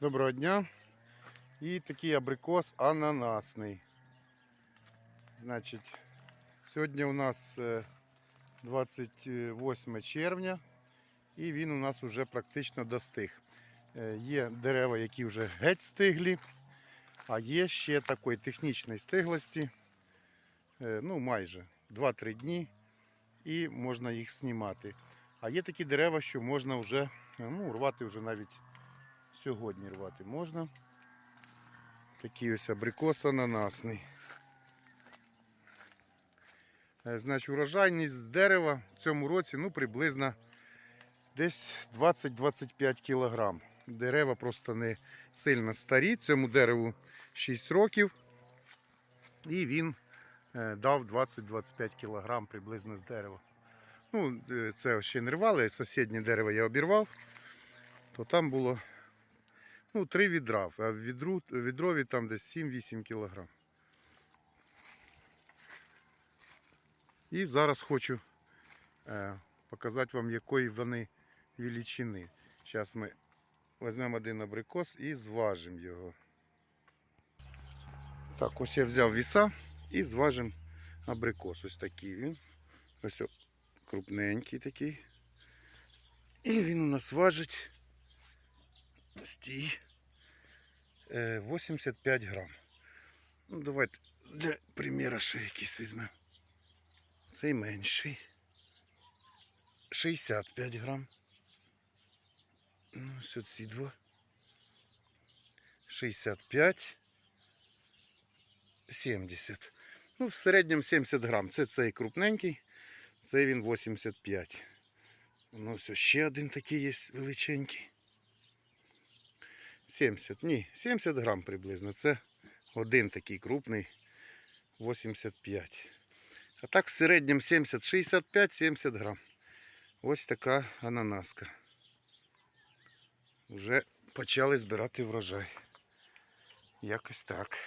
Доброго дня. І такий абрикос ананасний. Значить, сьогодні у нас е, 28 червня і він у нас вже практично достиг. Е, Є дерева, які вже геть стиглі, а є ще такої технічної стиглості, е, ну майже 2-3 дні, і можна їх знімати. А є такі дерева, що можна вже ну, рвати вже навіть сьогодні рвати можна. Такий ось абрикос ананасний. Е, Значить, урожайність з дерева в цьому році ну, приблизно десь 20-25 кг. Дерева просто не сильно старі. Цьому дереву 6 років. І він е, дав 20-25 кг приблизно з дерева. Ну, е, це ще не рвали, сусіднє дерево я обірвав, то там було ну, три відра, а в відру, відрові там десь 7-8 кг. І зараз хочу е, показати вам, якої вони величини. Зараз ми візьмемо один абрикос і зважимо його. Так, ось я взяв віса і зважимо абрикос. Ось такий він. Ось крупненький такий. І він у нас важить стій 85 грам. Ну, давайте для приміра ще якийсь візьмемо. Цей менший. 65 грам. Ну, ось ці два. 65. 70. Ну, в середньому 70 грам. Це цей крупненький, цей він 85. Ну, ось ще один такий є величенький. 70, ні, 70 грам приблизно. Це один такий крупний 85. А так в середньому 70, 65-70 грам. Ось така ананаска. Вже почали збирати врожай. Якось так.